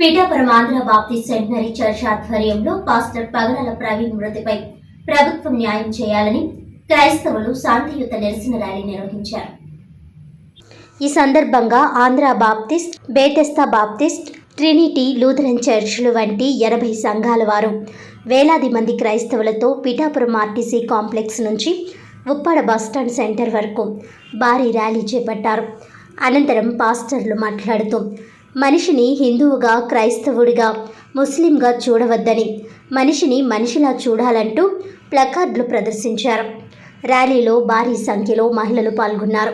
Pithapuram Andhra బాప్తి centenary church ఆధ్వర్యంలో pastor Pagadala Praveen మృతిపై ప్రభుత్వం న్యాయం చేయాలని క్రైస్తవులు శాంతియుత నిరసన ర్యాలీ నిర్వహించారు. ఈ సందర్భంగా Andhra Baptist Bethesda Baptist Trinity Lutheran చర్చ్లు వంటి ఎనభై సంఘాల వారు వేలాది మంది క్రైస్తవులతో పిఠాపురం ఆర్టీసీ కాంప్లెక్స్ నుంచి ఉప్పాడ బస్టాండ్ సెంటర్ వరకు భారీ ర్యాలీ చేపట్టారు. అనంతరం పాస్టర్లు మాట్లాడుతూ మనిషిని హిందువుగా క్రైస్తవుడిగా ముస్లింగా చూడవద్దని మనిషిని మనిషిలా చూడాలంటూ ప్లకార్డులు ప్రదర్శించారు. ర్యాలీలో భారీ సంఖ్యలో మహిళలు పాల్గొన్నారు.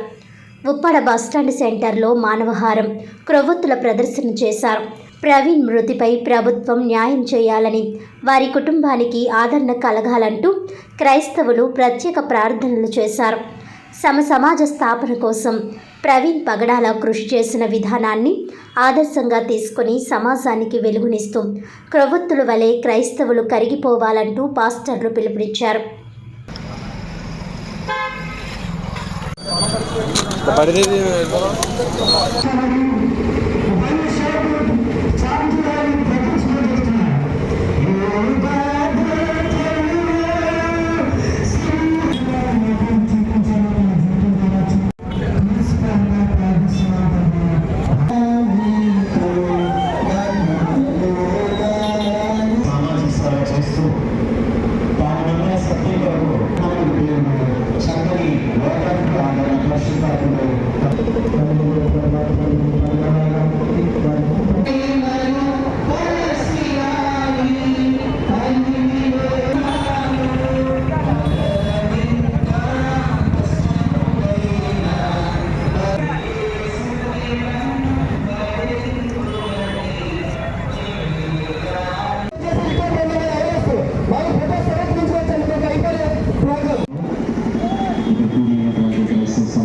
ఉప్పాడ బస్టాండ్ సెంటర్లో మానవహారం క్రొవ్వొత్తుల ప్రదర్శన చేశారు. ప్రవీణ్ మృతిపై ప్రభుత్వం న్యాయం చేయాలని వారి కుటుంబానికి ఆదరణ కలగాలంటూ క్రైస్తవులు ప్రత్యేక ప్రార్థనలు చేశారు. సమ సమాజ స్థాపన కోసం ప్రవీణ్ పగడాల కృషి చేసిన విధానాన్ని ఆదర్శంగా తీసుకుని సమాజానికి వెలుగునిస్తూ క్రొవ్వొత్తుల వలె క్రైస్తవులు కరిగిపోవాలంటూ పాస్టర్లు పిలుపునిచ్చారు. పడితే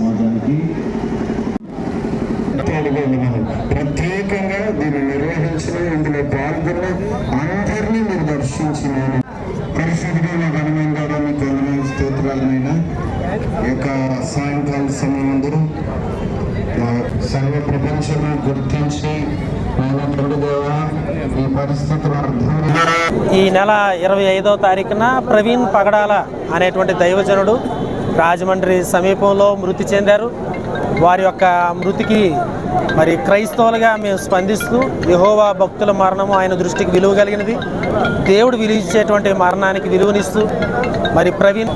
సమాజానికి. ప్రత్యేకంగా దీన్ని నిర్వహించిన ఇందులో పాల్గొన్న అందరినీ మీరు దర్శించినాను పరిశుద్ధిగా నాకు అనుమంగా మీకు అనుమైన స్తోత్రాలనైనా ఈ యొక్క సాయంకాల సమయంలో సర్వ ప్రపంచంలో గుర్తించి ఈ నెల ఇరవై ఐదో తారీఖున ప్రవీణ్ పగడాల అనేటువంటి దైవజనుడు రాజమండ్రి సమీపంలో మృతి చెందారు. వారి యొక్క మృతికి మరి క్రైస్తవులుగా మేము స్పందిస్తూ యహోవా భక్తుల మరణము ఆయన దృష్టికి విలువ కలిగినది. దేవుడు విలువించేటువంటి మరణానికి విలువనిస్తూ మరి ప్రవీణ్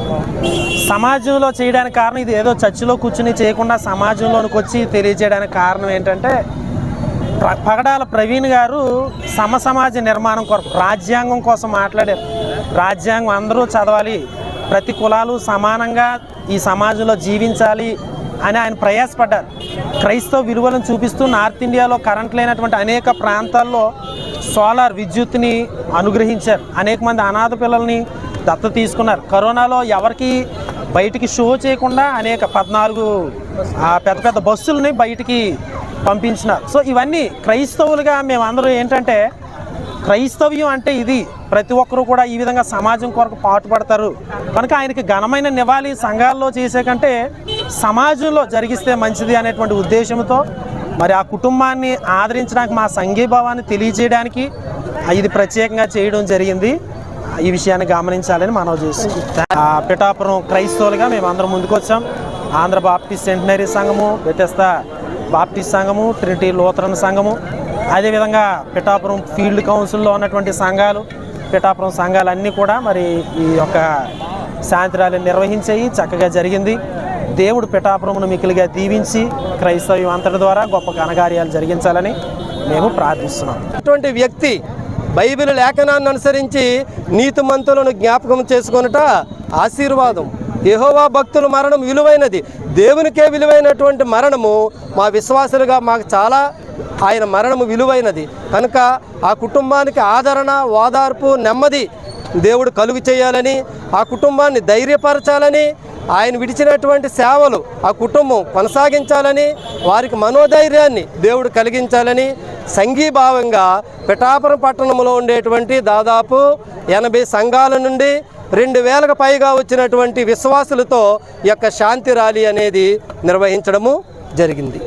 సమాజంలో చేయడానికి కారణం ఇది. ఏదో చర్చిలో కూర్చుని చేయకుండా సమాజంలోనికి వచ్చి తెలియజేయడానికి కారణం ఏంటంటే ప్ర- పగడాల ప్రవీణ్ గారు సమసమాజ నిర్మాణం కొరకు రాజ్యాంగం కోసం మాట్లాడారు. రాజ్యాంగం అందరూ చదవాలి. ప్రతి కులాలు సమానంగా ఈ సమాజంలో జీవించాలి అని ఆయన ప్రయాసపడ్డారు. క్రైస్తవ విలువలను చూపిస్తూ నార్త్ ఇండియాలో కరెంట్ లేనటువంటి అనేక ప్రాంతాల్లో సోలార్ విద్యుత్ని అనుగ్రహించారు. అనేక మంది అనాథ పిల్లల్ని దత్త తీసుకున్నారు. కరోనాలో ఎవరికి బయటికి షో చేయకుండా అనేక పద్నాలుగు పెద్ద పెద్ద బస్సులని బయటికి పంపించినారు. సో ఇవన్నీ క్రైస్తవులుగా మేమందరూ ఏంటంటే క్రైస్తవ్యం అంటే ఇది. ప్రతి ఒక్కరూ కూడా ఈ విధంగా సమాజం కొరకు పాటుపడతారు. కనుక ఆయనకి ఘనమైన నివాళి సంఘాల్లో చేసే కంటే సమాజంలో జరిగిస్తే మంచిది అనేటువంటి ఉద్దేశంతో మరి ఆ కుటుంబాన్ని ఆదరించడానికి మా సంఘీభావాన్ని తెలియజేయడానికి ఇది ప్రత్యేకంగా చేయడం జరిగింది. ఈ విషయాన్ని గమనించాలని మనవి చేస్తుంది ఆ పిఠాపురం క్రైస్తవులుగా మేము అందరం ముందుకు వచ్చాం. ఆంధ్ర బాప్టిస్ట్ సెంటనరీ సంఘము వ్యత్యస్త బాప్టిస్ట్ సంఘము ట్రినిటీ లోతరన్ సంఘము అదేవిధంగా పిఠాపురం ఫీల్డ్ కౌన్సిల్లో ఉన్నటువంటి సంఘాలు పిఠాపురం సంఘాలన్నీ కూడా మరి ఈ యొక్క శాంతి ర్యాలీని నిర్వహించాయి చక్కగా జరిగింది. దేవుడు పిఠాపురమును మికిలిగా దీవించి క్రైస్తవ్యం అంతటి ద్వారా గొప్ప ఘనకార్యాలు జరిగించాలని మేము ప్రార్థిస్తున్నాం. అటువంటి వ్యక్తి బైబిల్ లేఖనాన్ని అనుసరించి నీతిమంతులను జ్ఞాపకం చేసుకొనుట ఆశీర్వాదం. యహోవా భక్తుల మరణం విలువైనది. దేవునికే విలువైనటువంటి మరణము మా విశ్వాసులుగా మాకు చాలా ఆయన మరణము విలువైనది. కనుక ఆ కుటుంబానికి ఆదరణ ఓదార్పు నెమ్మది దేవుడు కలుగు చేయాలని ఆ కుటుంబాన్ని ధైర్యపరచాలని ఆయన విడిచినటువంటి సేవలు ఆ కుటుంబం కొనసాగించాలని వారికి మనోధైర్యాన్ని దేవుడు కలిగించాలని సంఘీభావంగా పిఠాపురం పట్టణంలో ఉండేటువంటి దాదాపు ఎనభై సంఘాల నుండి రెండు వేలకు పైగా వచ్చినటువంటి విశ్వాసులతో యొక్క శాంతి ర్యాలీ అనేది నిర్వహించడము జరిగింది.